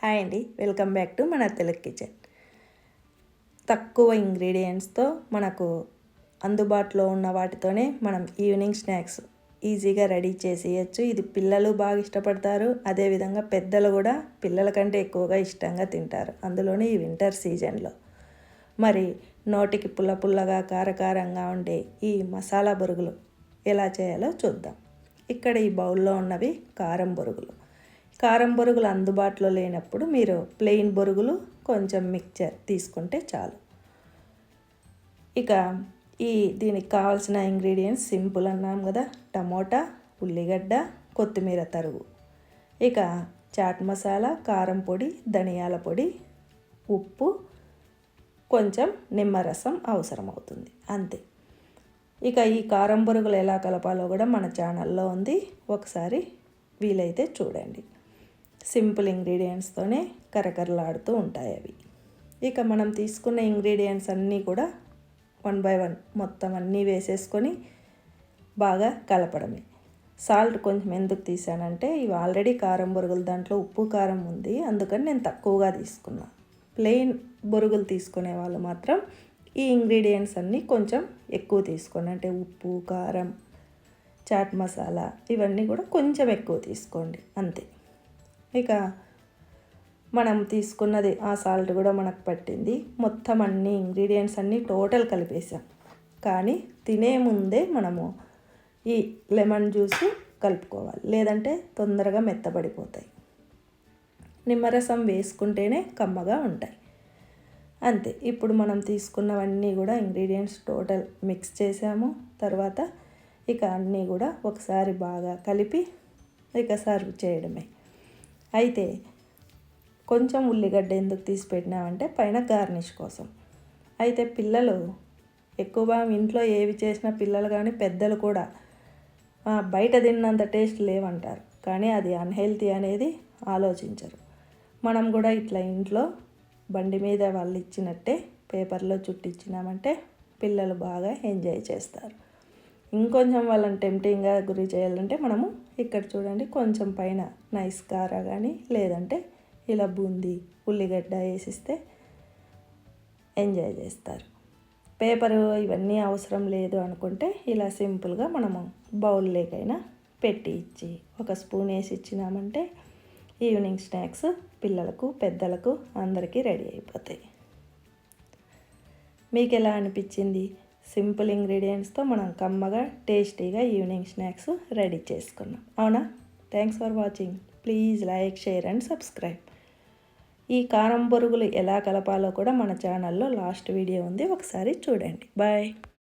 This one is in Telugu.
హాయ్ అండి. వెల్కమ్ బ్యాక్ టు మన తెలుగు కిచెన్. తక్కువ ఇంగ్రీడియంట్స్తో మనకు అందుబాటులో ఉన్న వాటితోనే మనం ఈవినింగ్ స్నాక్స్ ఈజీగా రెడీ చేసేయచ్చు. ఇది పిల్లలు బాగా ఇష్టపడతారు. అదేవిధంగా పెద్దలు కూడా పిల్లల కంటే ఎక్కువగా ఇష్టంగా తింటారు. అందులోనే ఈ వింటర్ సీజన్లో. మరి నోటికి పుల్ల పుల్లగా కారకారంగా ఉండే ఈ మసాలా బొరుగులు ఎలా చేయాలో చూద్దాం. ఇక్కడ ఈ బౌల్లో ఉన్నవి కారం బొరుగులు. కారం బొరుగులు అందుబాటులో లేనప్పుడు మీరు ప్లెయిన్ బొరుగులు కొంచెం మిక్చర్ తీసుకుంటే చాలు. ఇక ఈ దీనికి కావాల్సిన ఇంగ్రీడియంట్స్ సింపుల్ అన్నాం కదా. టమోటా ఉల్లిగడ్డ కొత్తిమీర తరుగు. ఇక చాట్ మసాలా కారం పొడి ధనియాల పొడి ఉప్పు కొంచెం నిమ్మరసం అవసరమవుతుంది. అంతే. ఇక ఈ కారం బొరుగులు ఎలా కలపాలో కూడా మన ఛానల్లో ఉంది. ఒకసారి వీలైతే చూడండి. సింపుల్ ఇంగ్రీడియంట్స్తోనే కరకరలాడుతూ ఉంటాయి అవి. ఇక మనం తీసుకున్న ఇంగ్రీడియంట్స్ అన్నీ కూడా వన్ బై వన్ మొత్తం అన్నీ వేసేసుకొని బాగా కలపడమే. సాల్ట్ కొంచెం ఎందుకు తీసానంటే ఇవి ఆల్రెడీ కారం బొరుగులు దాంట్లో ఉప్పు కారం ఉంది. అందుకని నేను తక్కువగా తీసుకున్నా. ప్లెయిన్ బొరుగులు తీసుకునే వాళ్ళు మాత్రం ఈ ఇంగ్రీడియంట్స్ అన్నీ కొంచెం ఎక్కువ తీసుకోండి. అంటే ఉప్పు కారం చాట్ మసాలా ఇవన్నీ కూడా కొంచెం ఎక్కువ తీసుకోండి. అంతే. ఇక మనం తీసుకున్నది ఆ సాల్ట్ కూడా మనకు పట్టింది. మొత్తం అన్ని ఇంగ్రీడియంట్స్ అన్నీ టోటల్ కలిపేసాం. కానీ తినే ముందే మనము ఈ లెమన్ జ్యూస్ కలుపుకోవాలి. లేదంటే తొందరగా మెత్తబడిపోతాయి. నిమ్మరసం వేసుకుంటేనే కమ్మగా ఉంటాయి. అంతే. ఇప్పుడు మనం తీసుకున్నవన్నీ కూడా ఇంగ్రీడియంట్స్ టోటల్ మిక్స్ చేసాము. తర్వాత ఇక అన్నీ కూడా ఒకసారి బాగా కలిపి ఇక సర్వ్ చేయడమే. అయితే కొంచెం ఉల్లిగడ్డ ఎందుకు తీసి పెట్టినామంటే పైన గార్నిష్ కోసం. అయితే పిల్లలు ఎక్కువగా ఇంట్లో ఏవి చేసినా పిల్లలు కానీ పెద్దలు కూడా బయట తిన్నంత టేస్ట్ లేవంటారు. కానీ అది అన్హెల్తీ అనేది ఆలోచించరు. మనం కూడా ఇట్లా ఇంట్లో బండి మీద వాళ్ళు ఇచ్చినట్టే పేపర్లో చుట్టించినామంటే పిల్లలు బాగా ఎంజాయ్ చేస్తారు. ఇంకొంచెం వాళ్ళని టెంప్టింగ్గా గురి చేయాలంటే మనము ఇక్కడ చూడండి కొంచెం పైన నైస్ కారా కానీ లేదంటే ఇలా బూంది ఉల్లిగడ్డ వేసిస్తే ఎంజాయ్ చేస్తారు. పేపరు ఇవన్నీ అవసరం లేదు అనుకుంటే ఇలా సింపుల్గా మనము బౌల్ లేకైనా పెట్టి ఇచ్చి ఒక స్పూన్ వేసి ఇచ్చినామంటే ఈవినింగ్ స్నాక్స్ పిల్లలకు పెద్దలకు అందరికీ రెడీ అయిపోతాయి. మీకు ఎలా అనిపించింది? సింపుల్ ఇంగ్రీడియంట్స్తో మనం కమ్మగా టేస్టీగా ఈవినింగ్ స్నాక్స్ రెడీ చేసుకున్నాం. అవునా? Thanks for watching. Please like share and subscribe. ఈ కారం బొరుగులు ఎలా కలపాలో కూడా మన ఛానల్లో లాస్ట్ వీడియో ఉంది. ఒకసారి చూడండి. బాయ్.